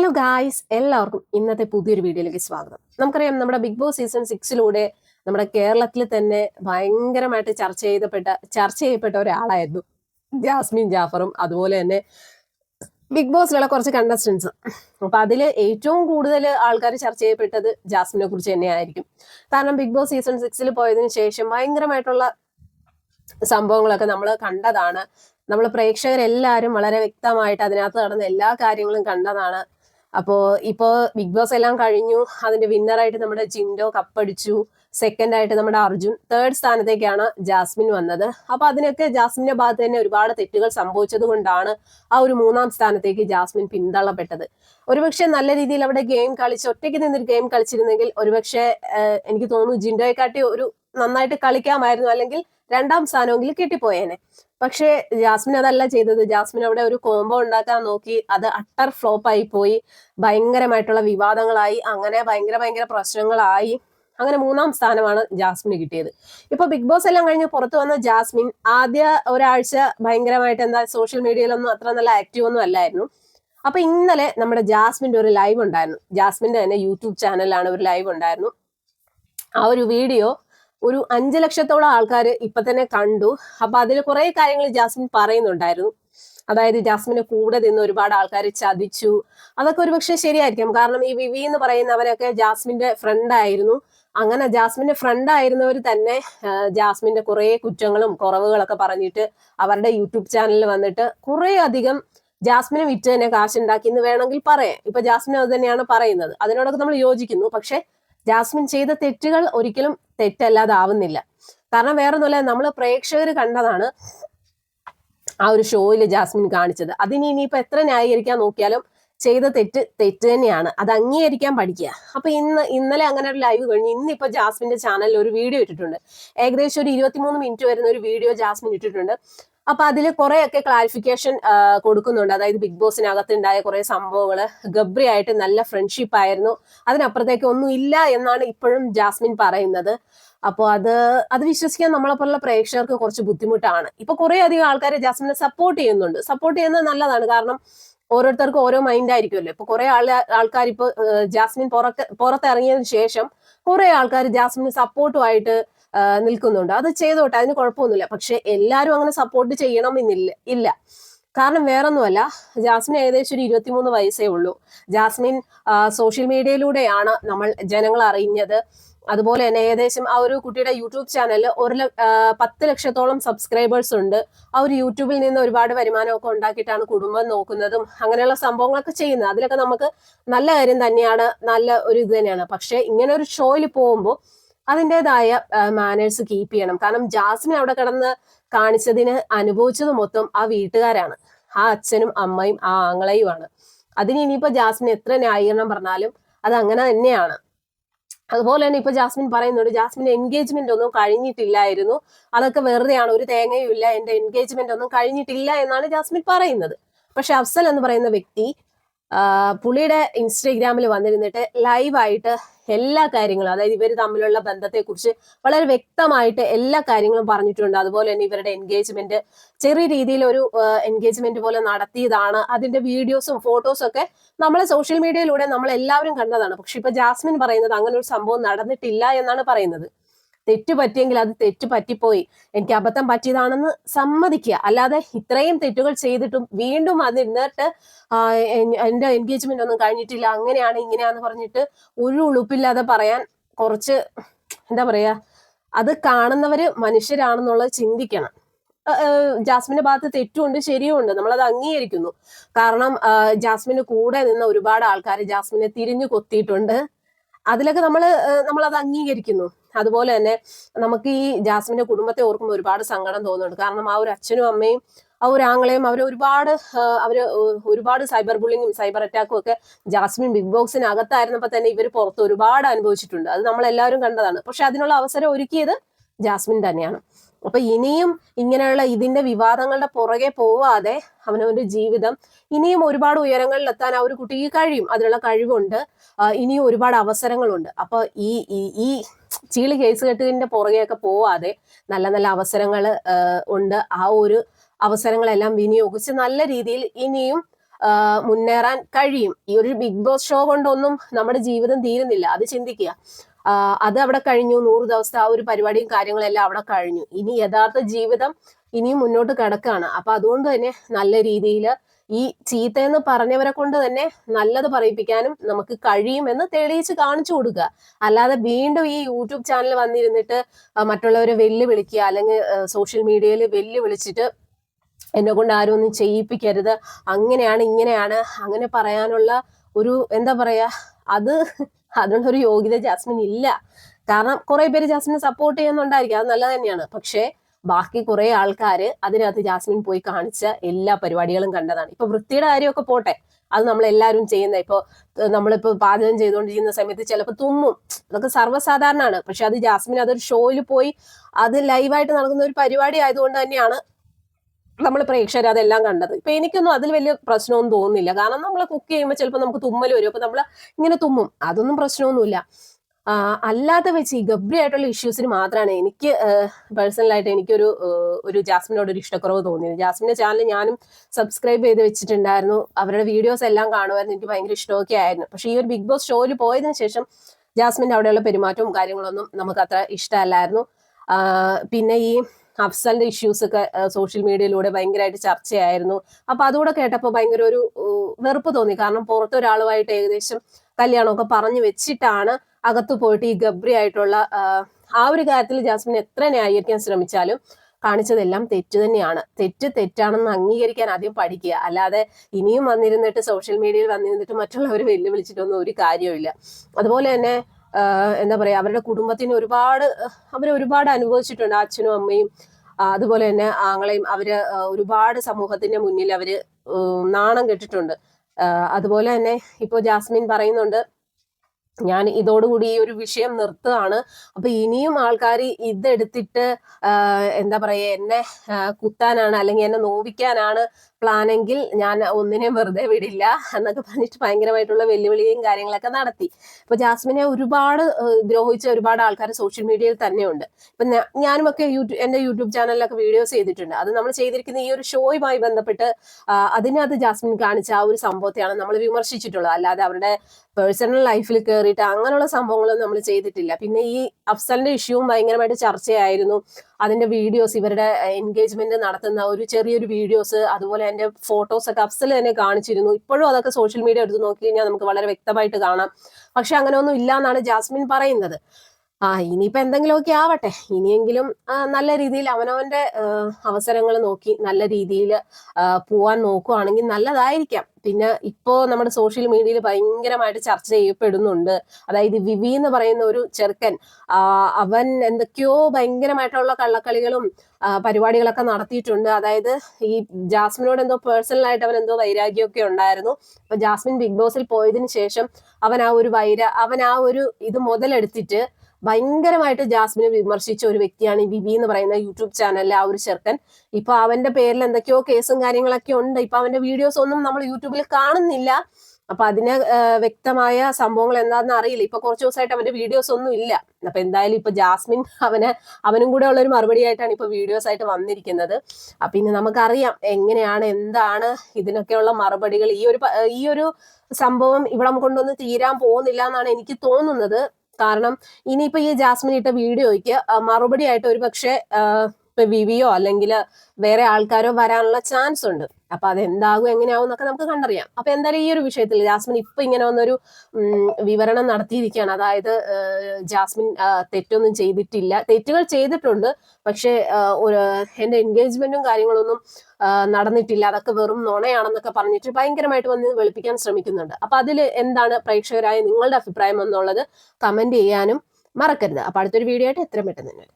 Hello guys എല്ലാവർക്കും ഇന്നത്തെ പുതിയൊരു വീഡിയോയിലേക്ക് സ്വാഗതം. നമുക്കറിയാം നമ്മുടെ ബിഗ് ബോസ് സീസൺ സിക്സിലൂടെ നമ്മുടെ കേരളത്തിൽ തന്നെ ഭയങ്കരമായിട്ട് ചർച്ച ചെയ്തപ്പെട്ട ചർച്ച ചെയ്യപ്പെട്ട ഒരാളായിരുന്നു ജാസ്മിൻ ജാഫറും. അതുപോലെ തന്നെ ബിഗ് ബോസിലുള്ള കുറച്ച് കണ്ടസ്റ്റൻസ് അപ്പൊ അതിൽ ഏറ്റവും കൂടുതൽ ആൾക്കാർ ചർച്ച ചെയ്യപ്പെട്ടത് ജാസ്മിനെ കുറിച്ച് തന്നെയായിരിക്കും. കാരണം ബിഗ് ബോസ് സീസൺ സിക്സിൽ പോയതിനു ശേഷം ഭയങ്കരമായിട്ടുള്ള സംഭവങ്ങളൊക്കെ നമ്മൾ കണ്ടതാണ്. നമ്മൾ പ്രേക്ഷകരെല്ലാവരും വളരെ വ്യക്തമായിട്ട് അതിനകത്ത് നടന്ന എല്ലാ കാര്യങ്ങളും കണ്ടതാണ്. അപ്പോ ഇപ്പോ ബിഗ് ബോസ് എല്ലാം കഴിഞ്ഞു. അതിന്റെ വിന്നറായിട്ട് നമ്മുടെ ജിൻഡോ കപ്പടിച്ചു. സെക്കൻഡ് ആയിട്ട് നമ്മുടെ അർജുൻ. തേർഡ് സ്ഥാനത്തേക്കാണ് ജാസ്മിൻ വന്നത്. അപ്പൊ അതിനൊക്കെ ജാസ്മിന്റെ ഭാഗത്ത് തന്നെ ഒരുപാട് തെറ്റുകൾ സംഭവിച്ചത് കൊണ്ടാണ് ആ ഒരു മൂന്നാം സ്ഥാനത്തേക്ക് ജാസ്മിൻ പിന്തള്ളപ്പെട്ടത്. ഒരുപക്ഷെ നല്ല രീതിയിൽ അവിടെ ഗെയിം കളിച്ച് ഒറ്റയ്ക്ക് നിന്നൊരു ഗെയിം കളിച്ചിരുന്നെങ്കിൽ ഒരുപക്ഷെ എനിക്ക് തോന്നുന്നു ജിൻഡോയെക്കാട്ടി ഒരു നന്നായിട്ട് കളിക്കാമായിരുന്നു. അല്ലെങ്കിൽ രണ്ടാം സ്ഥാനമെങ്കിലും കിട്ടിപ്പോയേനെ. പക്ഷേ ജാസ്മിൻ അതല്ല ചെയ്തത്. ജാസ്മിൻ അവിടെ ഒരു കോംബോ ഉണ്ടാക്കാൻ നോക്കി. അത് അട്ടർ ഫ്ലോപ്പ് ആയി പോയി. ഭയങ്കരമായിട്ടുള്ള വിവാദങ്ങളായി. അങ്ങനെ ഭയങ്കര ഭയങ്കര പ്രശ്നങ്ങളായി. അങ്ങനെ മൂന്നാം സ്ഥാനമാണ് ജാസ്മിന് കിട്ടിയത്. ഇപ്പൊ ബിഗ് ബോസ് എല്ലാം കഴിഞ്ഞ് പുറത്തു വന്ന ജാസ്മിൻ ആദ്യ ഒരാഴ്ച ഭയങ്കരമായിട്ട് എന്താ സോഷ്യൽ മീഡിയയിലൊന്നും അത്ര നല്ല ആക്റ്റീവ് ഒന്നും അല്ലായിരുന്നു. അപ്പൊ ഇന്നലെ നമ്മുടെ ജാസ്മിന്റെ ഒരു ലൈവ് ഉണ്ടായിരുന്നു. ജാസ്മിന്റെ തന്നെ യൂട്യൂബ് ചാനലിലാണ് ഒരു ലൈവ് ഉണ്ടായിരുന്നു. ആ ഒരു വീഡിയോ ഒരു അഞ്ചു ലക്ഷത്തോളം ആൾക്കാർ ഇപ്പൊ തന്നെ കണ്ടു. അപ്പൊ അതിൽ കുറെ കാര്യങ്ങൾ ജാസ്മിൻ പറയുന്നുണ്ടായിരുന്നു. അതായത് ജാസ്മിനെ കൂടെ നിന്ന് ഒരുപാട് ആൾക്കാർ ചതിച്ചു. അതൊക്കെ ഒരുപക്ഷെ ശരിയായിരിക്കും. കാരണം ഈ വിവി എന്ന് പറയുന്നവരൊക്കെ ജാസ്മിന്റെ ഫ്രണ്ട് ആയിരുന്നു. അങ്ങനെ ജാസ്മിന്റെ ഫ്രണ്ട് ആയിരുന്നവർ തന്നെ ജാസ്മിന്റെ കുറെ കുറ്റങ്ങളും കുറവുകളൊക്കെ പറഞ്ഞിട്ട് അവരുടെ യൂട്യൂബ് ചാനലിൽ വന്നിട്ട് കുറെ അധികം ജാസ്മിനെ വിറ്റ് തന്നെ കാശുണ്ടാക്കി എന്ന് വേണമെങ്കിൽ പറയാം. ഇപ്പൊ ജാസ്മിൻ അത് തന്നെയാണ് പറയുന്നത്. അതിനോടൊക്കെ നമ്മൾ യോജിക്കുന്നു. പക്ഷെ ജാസ്മിൻ ചെയ്ത തെറ്റുകൾ ഒരിക്കലും തെറ്റല്ലാതാവുന്നില്ല. കാരണം വേറൊന്നുമല്ല നമ്മൾ പ്രേക്ഷകർ കണ്ടതാണ് ആ ഒരു ഷോയിൽ ജാസ്മിൻ കാണിച്ചത്. അതിന് ഇനിയിപ്പോൾ എത്ര ന്യായീകരിക്കാൻ നോക്കിയാലും ചെയ്ത തെറ്റ് തെറ്റ് തന്നെയാണ്. അത് അംഗീകരിക്കാൻ പഠിക്കുക. അപ്പൊ ഇന്ന് ഇന്നലെ അങ്ങനെ ഒരു ലൈവ് കഴിഞ്ഞ് ഇന്നിപ്പോ ജാസ്മിന്റെ ചാനലിൽ ഒരു വീഡിയോ ഇട്ടിട്ടുണ്ട്. ഏകദേശം ഒരു ഇരുപത്തിമൂന്ന് മിനിറ്റ് വരുന്ന ഒരു വീഡിയോ ജാസ്മിൻ ഇട്ടിട്ടുണ്ട്. അപ്പൊ അതിൽ കുറെയൊക്കെ ക്ലാരിഫിക്കേഷൻ കൊടുക്കുന്നുണ്ട്. അതായത് ബിഗ് ബോസിനകത്ത് ഉണ്ടായ കുറെ സംഭവങ്ങൾ ഗബ്രി ആയിട്ട് നല്ല ഫ്രണ്ട്ഷിപ്പ് ആയിരുന്നു. അതിനപ്പുറത്തേക്ക് ഒന്നും ഇല്ല എന്നാണ് ഇപ്പോഴും ജാസ്മിൻ പറയുന്നത്. അപ്പോൾ അത് അത് വിശ്വസിക്കാൻ നമ്മളെ പോലുള്ള പ്രേക്ഷകർക്ക് കുറച്ച് ബുദ്ധിമുട്ടാണ്. ഇപ്പൊ കുറെ അധികം ആൾക്കാർ ജാസ്മിനെ സപ്പോർട്ട് ചെയ്യുന്നുണ്ട്. സപ്പോർട്ട് ചെയ്യുന്നത് നല്ലതാണ്. കാരണം ഓരോരുത്തർക്കും ഓരോ മൈൻഡ് ആയിരിക്കുമല്ലോ. ഇപ്പൊ കുറെ ആൾ ആൾക്കാർ ഇപ്പൊ ജാസ്മിൻ പുറത്ത് പുറത്തിറങ്ങിയതിനു ശേഷം കുറെ ആൾക്കാർ ജാസ്മിന് സപ്പോർട്ടുമായിട്ട് നിൽക്കുന്നുണ്ട്. അത് ചെയ്തോട്ടെ അതിന് കുഴപ്പമൊന്നുമില്ല. പക്ഷെ എല്ലാവരും അങ്ങനെ സപ്പോർട്ട് ചെയ്യണമെന്നില്ല ഇല്ല. കാരണം വേറൊന്നുമല്ല ജാസ്മിൻ ഏകദേശം ഒരു ഇരുപത്തിമൂന്ന് വയസ്സേ ഉള്ളൂ. ജാസ്മിൻ സോഷ്യൽ മീഡിയയിലൂടെയാണ് നമ്മൾ ജനങ്ങൾ അറിഞ്ഞത്. അതുപോലെ തന്നെ ഏകദേശം ആ ഒരു കുട്ടിയുടെ യൂട്യൂബ് ചാനലിൽ ഒരു പത്ത് ലക്ഷത്തോളം സബ്സ്ക്രൈബേഴ്സ് ഉണ്ട്. ആ ഒരു യൂട്യൂബിൽ നിന്ന് ഒരുപാട് വരുമാനമൊക്കെ ഉണ്ടാക്കിയിട്ടാണ് കുടുംബം നോക്കുന്നതും അങ്ങനെയുള്ള സംഭവങ്ങളൊക്കെ ചെയ്യുന്നത്. അതിലൊക്കെ നമുക്ക് നല്ല കാര്യം തന്നെയാണ് നല്ല ഒരു ഇത് തന്നെയാണ്. പക്ഷേ ഇങ്ങനെ ഒരു ഷോയിൽ പോകുമ്പോൾ അതിന്റെതായ മാനേഴ്സ് കീപ്പ് ചെയ്യണം. കാരണം ജാസ്മിൻ അവിടെ കിടന്ന് കാണിച്ചതിന് അനുഭവിച്ചത് മൊത്തം ആ വീട്ടുകാരാണ്. ആ അച്ഛനും അമ്മയും ആ ആങ്ങളെയുമാണ്. അതിന് ഇനിയിപ്പോ ജാസ്മിൻ എത്ര ന്യായീകരണം പറഞ്ഞാലും അത് അങ്ങനെ തന്നെയാണ്. അതുപോലെ തന്നെ ഇപ്പൊ ജാസ്മിൻ പറയുന്നുണ്ട് ജാസ്മിൻ എൻഗേജ്മെന്റ് ഒന്നും കഴിഞ്ഞിട്ടില്ലായിരുന്നു. അതൊക്കെ വെറുതെയാണ്. ഒരു തേങ്ങയും ഇല്ല. എന്റെ എൻഗേജ്മെന്റ് ഒന്നും കഴിഞ്ഞിട്ടില്ല എന്നാണ് ജാസ്മിൻ പറയുന്നത്. പക്ഷെ അഫ്സൽ എന്ന് പറയുന്ന വ്യക്തി പുള്ളിയുടെ ഇൻസ്റ്റഗ്രാമിൽ വന്നിരുന്നിട്ട് ലൈവായിട്ട് എല്ലാ കാര്യങ്ങളും അതായത് ഇവർ തമ്മിലുള്ള ബന്ധത്തെക്കുറിച്ച് വളരെ വ്യക്തമായിട്ട് എല്ലാ കാര്യങ്ങളും പറഞ്ഞിട്ടുണ്ട്. അതുപോലെ തന്നെ ഇവരുടെ എൻഗേജ്മെന്റ് ചെറിയ രീതിയിൽ ഒരു എൻഗേജ്മെന്റ് പോലെ നടത്തിയതാണ്. അതിന്റെ വീഡിയോസും ഫോട്ടോസും ഒക്കെ നമ്മളെ സോഷ്യൽ മീഡിയയിലൂടെ നമ്മൾ എല്ലാവരും കണ്ടതാണ്. പക്ഷെ ഇപ്പൊ ജാസ്മിൻ പറയുന്നത് അങ്ങനെ ഒരു സംഭവം നടന്നിട്ടില്ല എന്നാണ് പറയുന്നത്. തെറ്റ് പറ്റിയെങ്കിൽ അത് തെറ്റ് പറ്റിപ്പോയി. എനിക്ക് അബദ്ധം പറ്റിയതാണെന്ന് സമ്മതിക്കുക. അല്ലാതെ ഇത്രയും തെറ്റുകൾ ചെയ്തിട്ടും വീണ്ടും അത് എന്നിട്ട് ആ, എന്റെ എൻഗേജ്മെന്റ് ഒന്നും കഴിഞ്ഞിട്ടില്ല അങ്ങനെയാണ് ഇങ്ങനെയാന്ന് പറഞ്ഞിട്ട് ഒരു ഉളുപ്പില്ലാതെ പറയാൻ കുറച്ച് എന്താ പറയാ അത് കാണുന്നവര് മനുഷ്യരാണെന്നുള്ളത് ചിന്തിക്കണം. ജാസ്മിന്റെ ഭാഗത്ത് തെറ്റുമുണ്ട് ശരിയുമുണ്ട്. നമ്മളത് അംഗീകരിക്കുന്നു. കാരണം ജാസ്മിന് കൂടെ നിന്ന ഒരുപാട് ആൾക്കാർ ജാസ്മിനെ തിരിഞ്ഞു കൊത്തിയിട്ടുണ്ട്. അതിലൊക്കെ നമ്മൾ നമ്മളത് അംഗീകരിക്കുന്നു. അതുപോലെ തന്നെ നമുക്ക് ഈ ജാസ്മിന്റെ കുടുംബത്തെ ഓർക്കുമ്പോൾ ഒരുപാട് സങ്കടം തോന്നുന്നുണ്ട്. കാരണം ആ ഒരു അച്ഛനും അമ്മയും ആ ഒരു ആംഗളയും അവർ ഒരുപാട് അവർ ഒരുപാട് സൈബർ ബുള്ളിങ്ങും സൈബർ അറ്റാക്കും ഒക്കെ ജാസ്മിൻ ബിഗ് ബോക്സിനകത്തായിരുന്നപ്പോൾ തന്നെ ഇവർ പുറത്ത് ഒരുപാട് അനുഭവിച്ചിട്ടുണ്ട്. അത് നമ്മളെല്ലാവരും കണ്ടതാണ്. പക്ഷെ അതിനുള്ള അവസരം ഒരുക്കിയത് ജാസ്മിൻ തന്നെയാണ്. അപ്പൊ ഇനിയും ഇങ്ങനെയുള്ള ഇതിന്റെ വിവാദങ്ങളുടെ പുറകെ പോവാതെ അവനവന്റെ ജീവിതം ഇനിയും ഒരുപാട് ഉയരങ്ങളിൽ എത്താൻ ആ ഒരു കുട്ടിക്ക് കഴിയും. അതിനുള്ള കഴിവുണ്ട്. ഇനിയും ഒരുപാട് അവസരങ്ങളുണ്ട്. അപ്പൊ ഈ ഈ- ചീളി കേസ് കെട്ടിന്റെ പുറകെയൊക്കെ പോവാതെ നല്ല നല്ല അവസരങ്ങൾ ഉണ്ട്. ആ ഒരു അവസരങ്ങളെല്ലാം വിനിയോഗിച്ച് നല്ല രീതിയിൽ ഇനിയും മുന്നേറാൻ കഴിയും. ഈ ഒരു ബിഗ് ബോസ് ഷോ കൊണ്ടൊന്നും നമ്മുടെ ജീവിതം തീരുന്നില്ല. അത് ചിന്തിക്കുക. അത് അവിടെ കഴിഞ്ഞു. നൂറ് ദിവസത്തെ ആ ഒരു പരിപാടിയും കാര്യങ്ങളെല്ലാം അവിടെ കഴിഞ്ഞു. ഇനി യഥാർത്ഥ ജീവിതം ഇനിയും മുന്നോട്ട് കിടക്കുകയാണ്. അപ്പൊ അതുകൊണ്ട് തന്നെ നല്ല രീതിയിൽ ഈ ചീത്തയെന്ന് പറഞ്ഞവരെ കൊണ്ട് തന്നെ നല്ലത് പറയിപ്പിക്കാനും നമുക്ക് കഴിയുമെന്ന് തെളിയിച്ച് കാണിച്ചു കൊടുക്കുക. അല്ലാതെ വീണ്ടും ഈ യൂട്യൂബ് ചാനൽ വന്നിരുന്നിട്ട് മറ്റുള്ളവരെ വെല്ലുവിളിക്കുക അല്ലെങ്കിൽ സോഷ്യൽ മീഡിയയിൽ വെല്ലുവിളിച്ചിട്ട് എന്നെ കൊണ്ട് ആരും ഒന്നും ചെയ്യിപ്പിക്കരുത്. അങ്ങനെയാണ് ഇങ്ങനെയാണ് അങ്ങനെ പറയാനുള്ള ഒരു എന്താ പറയാ അത് അതിനുള്ളൊരു യോഗ്യത ജാസ്മിൻ ഇല്ല. കാരണം കുറെ പേര് ജാസ്മിനെ സപ്പോർട്ട് ചെയ്യുന്നുണ്ടായിരിക്കും. അത് നല്ലത് തന്നെയാണ്. പക്ഷേ ബാക്കി കുറെ ആൾക്കാർ അതിനകത്ത് ജാസ്മിൻ പോയി കാണിച്ച എല്ലാ പരിപാടികളും കണ്ടതാണ്. ഇപ്പൊ വൃത്തിയുടെ കാര്യമൊക്കെ പോട്ടെ. അത് നമ്മൾ എല്ലാവരും ചെയ്യുന്ന ഇപ്പൊ ഏഹ് നമ്മളിപ്പോ പാചകം ചെയ്തുകൊണ്ടിരിക്കുന്ന സമയത്ത് ചിലപ്പോൾ തുമ്മും. അതൊക്കെ സർവസാധാരണമാണ്. പക്ഷെ അത് ജാസ്മിൻ അതൊരു ഷോയിൽ പോയി അത് ലൈവായിട്ട് നടക്കുന്ന ഒരു പരിപാടി ആയതുകൊണ്ട് തന്നെയാണ് നമ്മൾ പ്രേക്ഷകർ അതെല്ലാം കണ്ടത്. ഇപ്പൊ എനിക്കൊന്നും അതിൽ വലിയ പ്രശ്നമൊന്നും തോന്നുന്നില്ല. കാരണം നമ്മൾ കുക്ക് ചെയ്യുമ്പോൾ ചിലപ്പോൾ നമുക്ക് തുമ്മൽ വരും. അപ്പൊ നമ്മൾ ഇങ്ങനെ തുമ്മും. അതൊന്നും പ്രശ്നമൊന്നുമില്ല. അല്ലാതെ വെച്ച് ഈ ഗബ്രി ആയിട്ടുള്ള ഇഷ്യൂസിന് മാത്രമാണ് എനിക്ക് പേഴ്സണലായിട്ട് എനിക്കൊരു ഒരു ജാസ്മിനോട് ഒരു ഇഷ്ടക്കുറവ് തോന്നിയത്. ജാസ്മിന്റെ ചാനൽ ഞാനും സബ്സ്ക്രൈബ് ചെയ്ത് വെച്ചിട്ടുണ്ടായിരുന്നു. അവരുടെ വീഡിയോസ് എല്ലാം കാണുമായിരുന്നു. എനിക്ക് ഭയങ്കര ഇഷ്ടമൊക്കെ ആയിരുന്നു. പക്ഷെ ഈ ഒരു ബിഗ് ബോസ് ഷോയിൽ പോയതിനു ശേഷം ജാസ്മിന്റെ അവിടെയുള്ള പെരുമാറ്റവും കാര്യങ്ങളൊന്നും നമുക്ക് അത്ര ഇഷ്ടമല്ലായിരുന്നു. പിന്നെ ഈ അഫ്സലിന്റെ ഇഷ്യൂസ് ഒക്കെ സോഷ്യൽ മീഡിയയിലൂടെ ഭയങ്കരമായിട്ട് ചർച്ചയായിരുന്നു. അപ്പൊ അതുകൂടെ കേട്ടപ്പോൾ ഭയങ്കര ഒരു വെറുപ്പ് തോന്നി. കാരണം പുറത്തൊരാളുമായിട്ട് ഏകദേശം കല്യാണമൊക്കെ പറഞ്ഞു വെച്ചിട്ടാണ് അകത്തു പോയിട്ട് ഈ ഗബ്രി ആയിട്ടുള്ള ആ, ഒരു കാര്യത്തിൽ ജാസ്മിൻ എത്ര ന്യായീകരിക്കാൻ ശ്രമിച്ചാലും കാണിച്ചതെല്ലാം തെറ്റ് തന്നെയാണ്. തെറ്റ് തെറ്റാണെന്ന് അംഗീകരിക്കാൻ ആദ്യം പഠിക്കുക. അല്ലാതെ ഇനിയും വന്നിരുന്നിട്ട് സോഷ്യൽ മീഡിയയിൽ വന്നിരുന്നിട്ട് മറ്റുള്ളവർ വെല്ലുവിളിച്ചിട്ടൊന്നും ഒരു കാര്യമില്ല അതുപോലെ തന്നെ എന്താ പറയാ അവരുടെ കുടുംബത്തിന് ഒരുപാട് അവർ ഒരുപാട് അനുഭവിച്ചിട്ടുണ്ട് അച്ഛനും അമ്മയും അതുപോലെ തന്നെ ആങ്ങളെയും അവർ ഒരുപാട് സമൂഹത്തിന്റെ മുന്നിൽ അവർ നാണം കെട്ടിട്ടുണ്ട്. അതുപോലെ തന്നെ ഇപ്പൊ ജാസ്മിൻ പറയുന്നുണ്ട് ഞാൻ ഇതോടുകൂടി ഈ ഒരു വിഷയം നിർത്തുകയാണ്. അപ്പൊ ഇനിയും ആൾക്കാർ ഇതെടുത്തിട്ട് എന്താ പറയുക എന്നെ കുത്താനാണ് അല്ലെങ്കിൽ എന്നെ നോവിക്കാനാണ് പ്ലാനെങ്കിൽ ഞാൻ ഒന്നിനെയും വെറുതെ വിടില്ല എന്നൊക്കെ പറഞ്ഞിട്ട് ഭയങ്കരമായിട്ടുള്ള വെല്ലുവിളിയും കാര്യങ്ങളൊക്കെ നടത്തി. ഇപ്പൊ ജാസ്മിനെ ഒരുപാട് ദ്രോഹിച്ച ഒരുപാട് ആൾക്കാർ സോഷ്യൽ മീഡിയയിൽ തന്നെയുണ്ട്. ഇപ്പൊ ഞാനും ഒക്കെ യൂട്യൂബ് എന്റെ യൂട്യൂബ് ചാനലിലൊക്കെ വീഡിയോസ് ചെയ്തിട്ടുണ്ട്. അത് നമ്മൾ ചെയ്തിരിക്കുന്ന ഈ ഒരു ഷോയുമായി ബന്ധപ്പെട്ട് അതിനകത്ത് ജാസ്മിൻ കാണിച്ച ആ ഒരു സംഭവത്തെയാണ് നമ്മൾ വിമർശിച്ചിട്ടുള്ളത്. അല്ലാതെ അവരുടെ പേഴ്സണൽ ലൈഫിൽ കയറിയിട്ട് അങ്ങനെയുള്ള സംഭവങ്ങളൊന്നും നമ്മൾ ചെയ്തിട്ടില്ല. പിന്നെ ഈ അഫ്സലിന്റെ ഇഷ്യൂവും ഭയങ്കരമായിട്ട് ചർച്ചയായിരുന്നു. അതിന്റെ വീഡിയോസ് ഇവരുടെ എൻഗേജ്മെന്റ് നടത്തുന്ന ഒരു ചെറിയൊരു വീഡിയോസ് അതുപോലെ അതിന്റെ ഫോട്ടോസ് ഒക്കെ അഫ്സൽ തന്നെ കാണിച്ചിരുന്നു. ഇപ്പോഴും അതൊക്കെ സോഷ്യൽ മീഡിയ എടുത്ത് നോക്കി കഴിഞ്ഞാൽ നമുക്ക് വളരെ വ്യക്തമായിട്ട് കാണാം. പക്ഷെ അങ്ങനെ ഒന്നും ഇല്ല എന്നാണ് ജാസ്മിൻ പറയുന്നത്. ആ ഇനിയിപ്പോ എന്തെങ്കിലുമൊക്കെ ആവട്ടെ. ഇനിയെങ്കിലും നല്ല രീതിയിൽ അവനവന്റെ അവസരങ്ങൾ നോക്കി നല്ല രീതിയിൽ പോവാൻ നോക്കുവാണെങ്കിൽ നല്ലതായിരിക്കാം. പിന്നെ ഇപ്പോ നമ്മുടെ സോഷ്യൽ മീഡിയയിൽ ഭയങ്കരമായിട്ട് ചർച്ച ചെയ്യപ്പെടുന്നുണ്ട്. അതായത് വിവി എന്ന് പറയുന്ന ഒരു ചെറുക്കൻ അവൻ എന്തൊക്കെയോ ഭയങ്കരമായിട്ടുള്ള കള്ളക്കളികളും പരിപാടികളൊക്കെ നടത്തിയിട്ടുണ്ട്. അതായത് ഈ ജാസ്മിനോട് എന്തോ പേഴ്സണലായിട്ട് അവൻ എന്തോ വൈരാഗ്യമൊക്കെ ഉണ്ടായിരുന്നു. അപ്പൊ ജാസ്മിൻ ബിഗ് ബോസിൽ പോയതിനു ശേഷം അവൻ ആ ഒരു വൈര അവൻ ആ ഒരു ഇത് മുതലെടുത്തിട്ട് ഭയങ്കരമായിട്ട് ജാസ്മിനെ വിമർശിച്ച ഒരു വ്യക്തിയാണ് ഈ എന്ന് പറയുന്ന യൂട്യൂബ് ചാനലിലെ ആ ഒരു ചെറുക്കൻ. ഇപ്പൊ അവന്റെ പേരിൽ എന്തൊക്കെയോ കേസും കാര്യങ്ങളൊക്കെ ഉണ്ട്. ഇപ്പൊ അവന്റെ വീഡിയോസ് ഒന്നും നമ്മൾ യൂട്യൂബിൽ കാണുന്നില്ല. അപ്പൊ അതിന് വ്യക്തമായ സംഭവങ്ങൾ എന്താണെന്ന് അറിയില്ല. ഇപ്പൊ കുറച്ച് ദിവസമായിട്ട് അവന്റെ വീഡിയോസ് ഒന്നും ഇല്ല. അപ്പൊ എന്തായാലും ഇപ്പൊ ജാസ്മിൻ അവന് അവനും കൂടെ ഉള്ള ഒരു മറുപടി ആയിട്ടാണ് ഇപ്പൊ വീഡിയോസ് ആയിട്ട് വന്നിരിക്കുന്നത്. അപ്പൊ ഇനി നമുക്കറിയാം എങ്ങനെയാണ് എന്താണ് ഇതിനൊക്കെയുള്ള മറുപടികൾ. ഈ ഒരു ഈ ഒരു സംഭവം ഇവിടം കൊണ്ടൊന്നും തീരാൻ പോകുന്നില്ല എന്നാണ് എനിക്ക് തോന്നുന്നത്. കാരണം ഇനിയിപ്പോ ഈ ജാസ്മിൻ ഇട്ട വീഡിയോയ്ക്ക് മറുപടി ആയിട്ട് ഒരു പക്ഷേ ഇപ്പൊ വിവിയോ അല്ലെങ്കിൽ വേറെ ആൾക്കാരോ വരാനുള്ള ചാൻസ് ഉണ്ട്. അപ്പൊ അത് എന്താകും എങ്ങനെയാവും എന്നൊക്കെ നമുക്ക് കണ്ടറിയാം. അപ്പൊ എന്തായാലും ഈ ഒരു വിഷയത്തിൽ ജാസ്മിൻ ഇപ്പൊ ഇങ്ങനെ വന്നൊരു വിവരണം നടത്തിയിരിക്കുകയാണ്. അതായത് ജാസ്മിൻ തെറ്റൊന്നും ചെയ്തിട്ടില്ല. തെറ്റുകൾ ചെയ്തിട്ടുണ്ട്. പക്ഷേ ഒരു എന്റെ എൻഗേജ്മെന്റും കാര്യങ്ങളൊന്നും നടന്നിട്ടില്ല. അതൊക്കെ വെറും നുണയാണെന്നൊക്കെ പറഞ്ഞിട്ട് ഭയങ്കരമായിട്ട് വന്ന് വെളുപ്പിക്കാൻ ശ്രമിക്കുന്നുണ്ട്. അപ്പൊ അതിൽ എന്താണ് പ്രേക്ഷകരായ നിങ്ങളുടെ അഭിപ്രായം എന്നുള്ളത് കമന്റ് ചെയ്യാനും മറക്കരുത്. അപ്പൊ അടുത്തൊരു വീഡിയോ ആയിട്ട് എത്രയും പെട്ടെന്ന് തന്നെ.